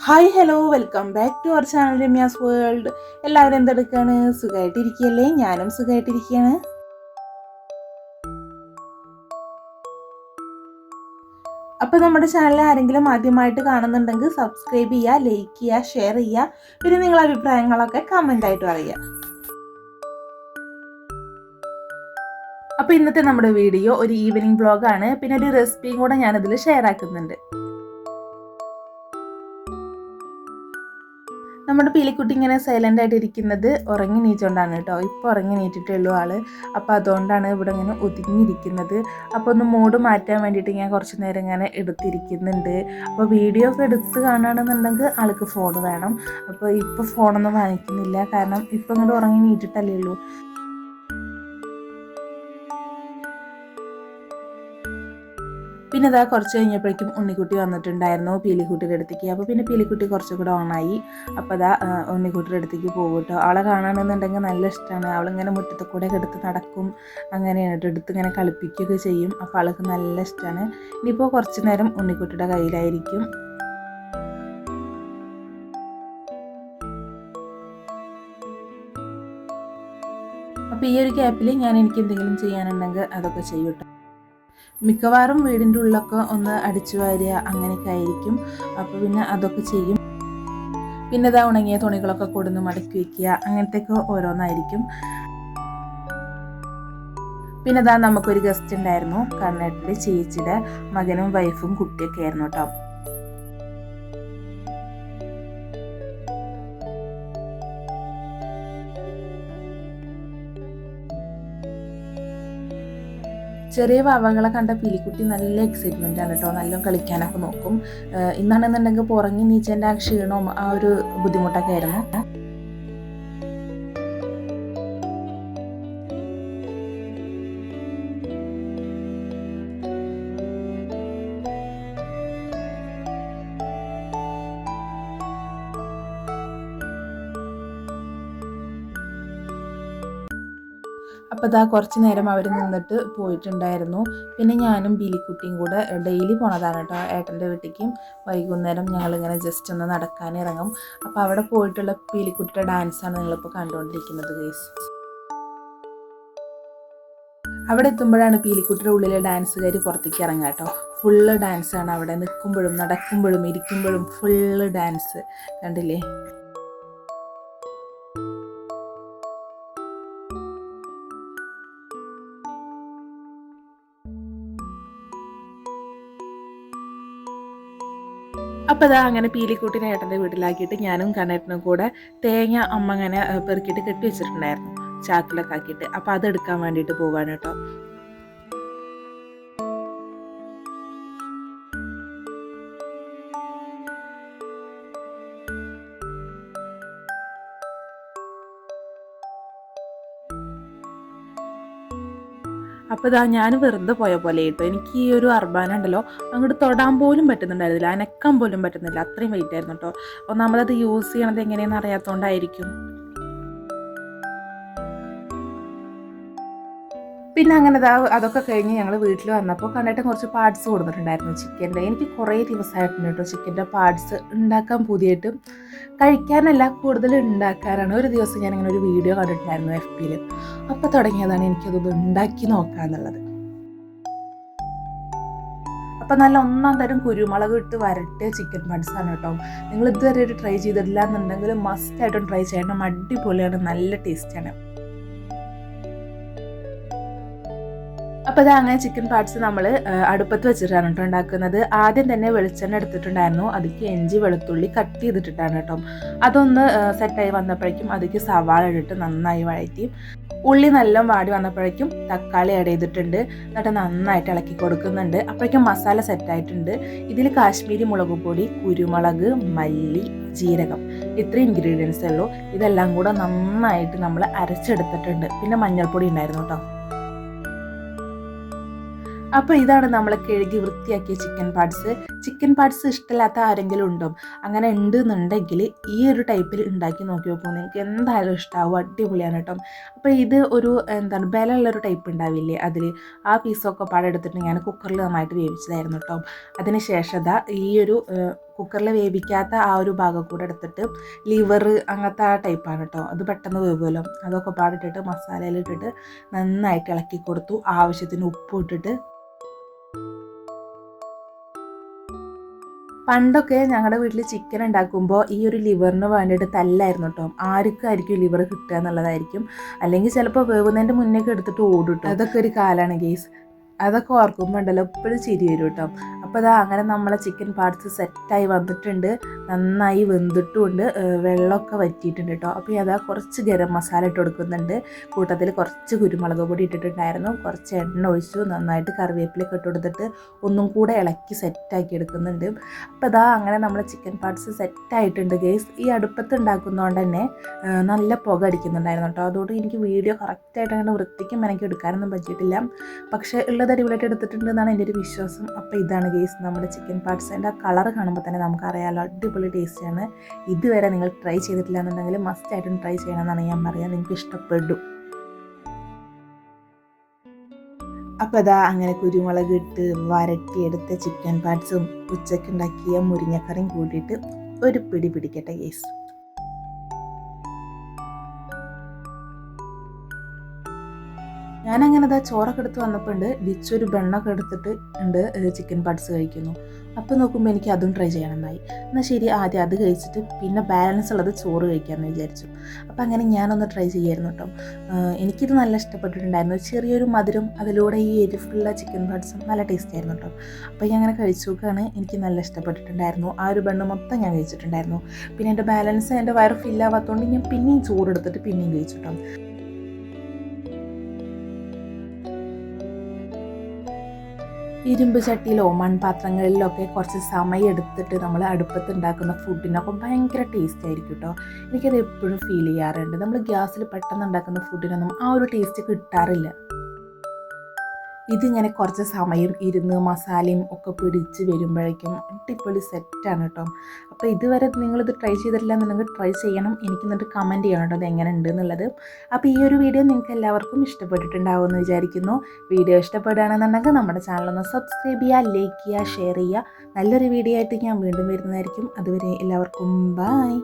Hi hello welcome back to our channel Ramya's world എല്ലാവരും എന്തെടുക്കാണ്? സുഖമായിട്ടിരിക്കുകയല്ലേ ഞാനും സുഖമായിട്ടിരിക്കുകയാണ് അപ്പോൾ നമ്മുടെ ചാനൽ ആരെങ്കിലും ആദ്യമായിട്ട് കാണുന്നുണ്ടെങ്കിൽ സബ്സ്ക്രൈബ് ചെയ്യുക ലൈക്ക് ചെയ്യുക ഷെയർ ചെയ്യുക പിന്നെ നിങ്ങളുടെ അഭിപ്രായങ്ങളൊക്കെ കമന്റായിട്ട് പറയുക. അപ്പോൾ ഇന്നത്തെ നമ്മുടെ വീഡിയോ ഒരു ഈവനിങ് ബ്ലോഗാണ് പിന്നെ ഒരു റെസിപ്പിയും കൂടെ ഞാനതിൽ ഷെയർ ആക്കുന്നുണ്ട്. നമ്മുടെ പീലിക്കുട്ടി ഇങ്ങനെ സൈലന്റ് ആയിട്ട് ഇരിക്കുന്നത് ഉറങ്ങി നീച്ചുകൊണ്ടാണ് കേട്ടോ. ഇപ്പോൾ ഉറങ്ങി നീറ്റിട്ടുള്ളൂ ആൾ അപ്പോൾ അതുകൊണ്ടാണ് ഇവിടെ ഇങ്ങനെ ഒതുങ്ങിയിരിക്കുന്നത്. അപ്പോൾ ഒന്ന് മൂഡ് മാറ്റാൻ വേണ്ടിയിട്ട് ഞാൻ കുറച്ച് നേരം ഇങ്ങനെ എടുത്തിരിക്കുന്നുണ്ട്. അപ്പോൾ വീഡിയോ ഒക്കെ എടുത്ത് കാണുകയാണെന്നുണ്ടെങ്കിൽ ആൾക്ക് ഫോൺ വേണം. അപ്പോൾ ഇപ്പോൾ ഫോണൊന്നും വാങ്ങിക്കുന്നില്ല. കാരണം ഇപ്പം ഇങ്ങോട്ട് ഉറങ്ങി നീറ്റിട്ടല്ലേ ഉള്ളൂ. പിന്നെ ഇതാ കുറച്ച് കഴിഞ്ഞപ്പോഴേക്കും ഉണ്ണിക്കുട്ടി വന്നിട്ടുണ്ടായിരുന്നു പീലിക്കുട്ടിയുടെ അടുത്തേക്ക്. അപ്പോൾ പിന്നെ പീലിക്കുട്ടി കുറച്ചും കൂടെ ഓണായി അപ്പോൾ അതാ ഉണ്ണിക്കുട്ടിയുടെ അടുത്തേക്ക് പോകും കേട്ടോ അവളെ കാണണമെന്നുണ്ടെങ്കിൽ നല്ല ഇഷ്ടമാണ് അവളിങ്ങനെ മുറ്റത്ത് കൂടെ എടുത്ത് നടക്കും. അങ്ങനെയാണ് കേട്ടോ. എടുത്ത് ഇങ്ങനെ കളിപ്പിക്കുകയൊക്കെ ചെയ്യും. അപ്പോൾ അവൾക്ക് നല്ല ഇഷ്ടമാണ് ഇനിയിപ്പോൾ കുറച്ച് നേരം ഉണ്ണിക്കുട്ടിയുടെ കയ്യിലായിരിക്കും. അപ്പോൾ ഈ ഒരു ഗ്യാപ്പിൽ ഞാൻ എനിക്ക് എന്തെങ്കിലും ചെയ്യാനുണ്ടെങ്കിൽ അതൊക്കെ ചെയ്യും കേട്ടോ മിക്കവാറും വീടിന്റെ ഉള്ളൊക്കെ ഒന്ന് അടിച്ചു വാരുക അങ്ങനെയൊക്കെ ആയിരിക്കും. അപ്പോൾ പിന്നെ അതൊക്കെ ചെയ്യും. പിന്നെ ഇതാ ഉണങ്ങിയ തുണികളൊക്കെ കൊടുന്ന് മടക്കി വെക്കുക. അങ്ങനത്തെയൊക്കെ ഓരോന്നായിരിക്കും. പിന്നെ ഇതാ നമുക്കൊരു ഗസ്റ്റ് ഉണ്ടായിരുന്നു. കർണാട്ടിലെ ചേച്ചിയുടെ മകനും വൈഫും കുട്ടിയൊക്കെ ആയിരുന്നു കേട്ടോ. ചെറിയ വാവകളെ കണ്ട പിലിക്കുട്ടി നല്ല എക്സൈറ്റ്മെന്റ് ആണ് കേട്ടോ നല്ല കളിക്കാനൊക്കെ നോക്കും. ഇന്നാണെന്നുണ്ടെങ്കിൽ പുറങ്ങി നീച്ചേന്റെ ആ ക്ഷീണവും ആ ഒരു ബുദ്ധിമുട്ടൊക്കെ ആയിരുന്നു. അപ്പോൾ ഇതാ കുറച്ച് നേരം അവർ നിന്നിട്ട് പോയിട്ടുണ്ടായിരുന്നു. പിന്നെ ഞാനും ബിലിക്കുട്ടിയും കൂടെ ഡെയിലി പോണതാണ് കേട്ടോ ഏട്ടന്റെ വീട്ടിലേക്കും. വൈകുന്നേരം ഞങ്ങളിങ്ങനെ ജസ്റ്റ് ഒന്ന് നടക്കാൻ ഇറങ്ങും. അപ്പോൾ അവിടെ പോയിട്ടുള്ള ബിലിക്കുട്ടിയുടെ ഡാൻസാണ് നിങ്ങളിപ്പോൾ കണ്ടുകൊണ്ടിരിക്കുന്നത് ഗേസ് അവിടെ എത്തുമ്പോഴാണ് പീലിക്കുട്ടിയുടെ ഉള്ളിലെ ഡാൻസുകാർ പുറത്തേക്ക് ഇറങ്ങുക കേട്ടോ. ഫുള്ള് ഡാൻസാണ് അവിടെ. നിൽക്കുമ്പോഴും നടക്കുമ്പോഴും ഇരിക്കുമ്പോഴും ഫുള്ള് ഡാൻസ് കണ്ടില്ലേ? അപ്പോൾ അതാ അങ്ങനെ പീലിക്കുട്ടിനെ ഏട്ടന്റെ വീട്ടിലാക്കിയിട്ട് ഞാനും കണ്ണേട്ടനും കൂടെ തേങ്ങ അമ്മ അങ്ങനെ പെറുക്കിയിട്ട് കെട്ടി വെച്ചിട്ടുണ്ടായിരുന്നു. ചാക്കിലൊക്കെ ആക്കിയിട്ട്. അപ്പോൾ അതെടുക്കാൻ വേണ്ടിയിട്ട് പോവാണ് കേട്ടോ. അപ്പോൾ ഇതാ ഞാൻ വെറുതെ പോയ പോലെ കേട്ടോ. എനിക്ക് ഈ ഒരു അർബാന ഉണ്ടല്ലോ അങ്ങോട്ട് തൊടാൻ പോലും പറ്റുന്നുണ്ടായിരുന്നില്ല. അനക്കാൻ പോലും പറ്റുന്നില്ല. അത്രയും വെയിറ്റ് ആയിരുന്നു കേട്ടോ. ഒന്നാമത് യൂസ് ചെയ്യണത് എങ്ങനെയെന്ന് അറിയാത്തതുകൊണ്ടായിരിക്കും പിന്നെ അങ്ങനെ അതൊക്കെ കഴിഞ്ഞ് ഞങ്ങൾ വീട്ടിൽ വന്നപ്പോൾ കണ്ടിട്ട് കുറച്ച് പാർട്സ് കൊടുത്തിട്ടുണ്ടായിരുന്നു ചിക്കന്റെ എനിക്ക് കുറേ ദിവസമായിട്ടുണ്ട് കേട്ടോ ചിക്കന്റെ പാർട്സ് ഉണ്ടാക്കാൻ പുതിയിട്ട് കഴിക്കാനല്ല കൂടുതൽ ഉണ്ടാക്കാനാണ് ഒരു ദിവസം ഞാൻ ഇങ്ങനെ ഒരു വീഡിയോ കണ്ടിട്ടുണ്ടായിരുന്നു എഫ് പിയിൽ അപ്പോൾ തുടങ്ങിയതാണ് എനിക്കതൊന്ന് ഉണ്ടാക്കി നോക്കാന്നുള്ളത് അപ്പം നല്ല ഒന്നാം തരം കുരുമുളക് ഇട്ട് വരട്ടിയ ചിക്കൻ ബൺസാണ് കേട്ടോ. നിങ്ങൾ ഇതുവരെ ട്രൈ ചെയ്തിട്ടില്ല എന്നുണ്ടെങ്കിൽ മസ്റ്റ് ആയിട്ടും ട്രൈ ചെയ്യണം. അടിപൊളിയാണ് നല്ല ടേസ്റ്റാണ് അപ്പോൾ അത് അങ്ങനെ ചിക്കൻ പാർട്സ് നമ്മൾ അടുപ്പത്ത് വെച്ചിട്ടാണ് കേട്ടോ ഉണ്ടാക്കുന്നത്. ആദ്യം തന്നെ വെളിച്ചെണ്ണ എടുത്തിട്ടുണ്ടായിരുന്നു. അതിക്ക് ഇഞ്ചി വെളുത്തുള്ളി കട്ട് ചെയ്തിട്ടിട്ടാണ് കേട്ടോ. അതൊന്ന് സെറ്റായി വന്നപ്പോഴേക്കും അതിക്ക് സവാള ഇട്ടിട്ട് നന്നായി വഴറ്റി. ഉള്ളി നല്ല വാടി വന്നപ്പോഴേക്കും തക്കാളി ആഡ് ചെയ്തിട്ടുണ്ട്. എന്നിട്ട് നന്നായിട്ട് ഇളക്കി കൊടുക്കുന്നുണ്ട്. അപ്പോഴേക്കും മസാല സെറ്റായിട്ടുണ്ട് ഇതിൽ കാശ്മീരി മുളക് പൊടി കുരുമുളക് മല്ലി ജീരകം. ഇത്രയും ഇൻഗ്രീഡിയൻസേ ഉള്ളൂ. ഇതെല്ലാം കൂടെ നന്നായിട്ട് നമ്മൾ അരച്ചെടുത്തിട്ടുണ്ട്. പിന്നെ മഞ്ഞൾപ്പൊടി ഉണ്ടായിരുന്നു കേട്ടോ. അപ്പോൾ ഇതാണ് നമ്മൾ കഴുകി വൃത്തിയാക്കിയ ചിക്കൻ പാർട്സ് ചിക്കൻ പാർട്സ് ഇഷ്ടമില്ലാത്ത ആരെങ്കിലും ഉണ്ടോ? അങ്ങനെ ഉണ്ട് എന്നുണ്ടെങ്കിൽ ഈ ഒരു ടൈപ്പിൽ ഉണ്ടാക്കി നോക്കി നോക്കുമ്പോൾ നിങ്ങൾക്ക് എന്തായാലും ഇഷ്ടമാവും അടിപൊളിയാണ് കേട്ടോ. അപ്പോൾ ഇത് ഒരു എന്താണ് ബലമുള്ളൊരു ടൈപ്പ് ഉണ്ടാവില്ലേ അതിൽ ആ പീസൊക്കെ പാടെടുത്തിട്ട് ഞാൻ കുക്കറിൽ നന്നായിട്ട് വേവിച്ചതായിരുന്നു കേട്ടോ. അതിന് ശേഷം ദാ ഈ ഒരു കുക്കറിൽ വേവിക്കാത്ത ആ ഒരു ഭാഗം കൂടെ എടുത്തിട്ട് ലിവർ അങ്ങനത്തെ ആ ടൈപ്പാണ് കേട്ടോ. അത് പെട്ടെന്ന് വേവുമല്ലോ. അതൊക്കെ പാടിട്ടിട്ട് മസാലയിലിട്ടിട്ട് നന്നായിട്ട് ഇളക്കി കൊടുത്തു. ആവശ്യത്തിന് ഉപ്പ് ഇട്ടിട്ട് പണ്ടൊക്കെ ഞങ്ങളുടെ വീട്ടിൽ ചിക്കൻ ഉണ്ടാക്കുമ്പോൾ ഈ ഒരു ലിവറിന് വേണ്ടിയിട്ട് തല്ലായിരുന്നു കേട്ടോ ആർക്കായിരിക്കും ലിവർ കിട്ടുക എന്നുള്ളതായിരിക്കും. അല്ലെങ്കിൽ ചിലപ്പോൾ വേവുന്നതിന്റെ മുന്നേക്ക് എടുത്തിട്ട് ഓടിട്ടു അതൊക്കെ ഒരു കാലമാണ് ഗെയ്സ് അതൊക്കെ ഓർക്കുമ്പോൾ ഉണ്ടല്ലോ എപ്പോഴും ചിരി വരും കേട്ടോ അപ്പോൾ അതാ അങ്ങനെ നമ്മളെ ചിക്കൻ പാർട്സ് സെറ്റായി വന്നിട്ടുണ്ട്. നന്നായി വെന്തിട്ടുമുണ്ട്. വെള്ളമൊക്കെ വറ്റിയിട്ടുണ്ട് കേട്ടോ അപ്പോൾ അതാ കുറച്ച് ഗരം മസാല ഇട്ട് കൊടുക്കുന്നുണ്ട്. കൂട്ടത്തിൽ കുറച്ച് കുരുമുളക് പൊടി ഇട്ടിട്ടുണ്ടായിരുന്നു. കുറച്ച് എണ്ണ ഒഴിച്ചു. നന്നായിട്ട് കറിവേപ്പിലൊക്കെ ഇട്ട് കൊടുത്തിട്ട് ഒന്നും കൂടെ ഇളക്കി സെറ്റാക്കി എടുക്കുന്നുണ്ട്. അപ്പോൾ അതാ അങ്ങനെ നമ്മളെ ചിക്കൻ പാർട്സ് സെറ്റായിട്ടുണ്ട് ഗേസ് ഈ അടുപ്പത്ത് ഉണ്ടാക്കുന്നതുകൊണ്ട് തന്നെ നല്ല പുക അടിക്കുന്നുണ്ടായിരുന്നു കേട്ടോ അതുകൊണ്ട് എനിക്ക് വീഡിയോ കറക്റ്റായിട്ട് അങ്ങനെ വൃത്തിക്കും എനിക്ക് എടുക്കാനൊന്നും പറ്റിയിട്ടില്ല. പക്ഷേ ഉള്ളത് അടിപൊളിയായിട്ട് എടുത്തിട്ടുണ്ട് എന്നാണ് എന്റെ ഒരു വിശ്വാസം. അപ്പോൾ ഇതാണ് ഗേസ് നമ്മുടെ ചിക്കൻ പാർട്സിന്റെ ആ കളർ കാണുമ്പോൾ തന്നെ നമുക്കറിയാമല്ലോ അടിപൊളി ടേസ്റ്റാണ് ഇതുവരെ നിങ്ങൾ ട്രൈ ചെയ്തിട്ടില്ല എന്നുണ്ടെങ്കിൽ മസ്റ്റായിട്ടും ട്രൈ ചെയ്യണമെന്നാണ് ഞാൻ പറയാം നിങ്ങൾക്ക് ഇഷ്ടപ്പെടും അപ്പോൾ അതാ അങ്ങനെ കുരുമുളക് ഇട്ട് വരട്ടിയെടുത്ത ചിക്കൻ പാർട്സും ഉച്ചയ്ക്ക് ഉണ്ടാക്കിയ മുരിങ്ങക്കറിയും കൂട്ടിയിട്ട് ഒരു പിടി പിടിക്കട്ടെ ഗേസ് ഞാനങ്ങനെ അതാ ചോറൊക്കെ എടുത്ത് വന്നപ്പോൾ ഉണ്ട് വിച്ചൊരു ബെണ്ണൊക്കെ എടുത്തിട്ട് ഉണ്ട് ചിക്കൻ പാർട്സ് കഴിക്കുന്നു. അപ്പോൾ നോക്കുമ്പോൾ എനിക്ക് അതും ട്രൈ ചെയ്യണമെന്നായി എന്നാൽ ശരി ആദ്യം അത് കഴിച്ചിട്ട് പിന്നെ ബാലൻസ് ഉള്ളത് ചോറ് കഴിക്കാമെന്ന് വിചാരിച്ചു. അപ്പോൾ അങ്ങനെ ഞാനൊന്ന് ട്രൈ ചെയ്യായിരുന്നു കേട്ടോ എനിക്കിത് നല്ല ഇഷ്ടപ്പെട്ടിട്ടുണ്ടായിരുന്നു. ചെറിയൊരു മധുരം അതിലൂടെ ഈ എരിവുള്ള ചിക്കൻ പാർട്സും നല്ല ടേസ്റ്റ് ആയിരുന്നു കേട്ടോ അപ്പോൾ ഞാൻ അങ്ങനെ കഴിച്ചു നോക്കുകയാണ് എനിക്ക് നല്ല ഇഷ്ടപ്പെട്ടിട്ടുണ്ടായിരുന്നു. ആ ഒരു ബണ്ണ് മൊത്തം ഞാൻ കഴിച്ചിട്ടുണ്ടായിരുന്നു. പിന്നെ എന്റെ ബാലൻസ് എന്റെ വയറ് ഫില്ലാവാത്തതുകൊണ്ട് ഞാൻ പിന്നെയും ചോറ് എടുത്തിട്ട് പിന്നെയും കഴിച്ചു കേട്ടോ ഇരുമ്പ് ചട്ടിയിലോ മൺപാത്രങ്ങളിലോ ഒക്കെ കുറച്ച് സമയം എടുത്തിട്ട് നമ്മൾ അടുപ്പത്ത് ഉണ്ടാക്കുന്ന ഫുഡിനൊക്കെ ഭയങ്കര ടേസ്റ്റ് ആയിരിക്കും കേട്ടോ എനിക്കത് എപ്പോഴും ഫീൽ ചെയ്യാറുണ്ട്. നമ്മൾ ഗ്യാസിൽ പെട്ടെന്ന് ഉണ്ടാക്കുന്ന ഫുഡിനൊന്നും ആ ഒരു ടേസ്റ്റ് കിട്ടാറില്ല. ഇതിങ്ങനെ കുറച്ച് സമയം ഇരുന്ന് മസാലയും ഒക്കെ പിടിച്ച് വരുമ്പോഴേക്കും അടിപൊളി സെറ്റാണ് കേട്ടോ അപ്പോൾ ഇതുവരെ നിങ്ങളിത് ട്രൈ ചെയ്തിട്ടില്ല എന്നുണ്ടെങ്കിൽ ട്രൈ ചെയ്യണം. എനിക്ക് എന്നിട്ട് കമന്റ് ചെയ്യണം കേട്ടോ അത് എങ്ങനെ ഉണ്ട് എന്നുള്ളത്. അപ്പോൾ ഈ ഒരു വീഡിയോ നിങ്ങൾക്ക് എല്ലാവർക്കും ഇഷ്ടപ്പെട്ടിട്ടുണ്ടാവുമെന്ന് വിചാരിക്കുന്നു. വീഡിയോ ഇഷ്ടപ്പെടുകയാണെന്നുണ്ടെങ്കിൽ നമ്മുടെ ചാനലൊന്ന് സബ്സ്ക്രൈബ് ചെയ്യുക ലൈക്ക് ചെയ്യുക ഷെയർ ചെയ്യുക. നല്ലൊരു വീഡിയോ ആയിട്ട് ഞാൻ വീണ്ടും വരുന്നതായിരിക്കും. അതുവരെ എല്ലാവർക്കും ബായ്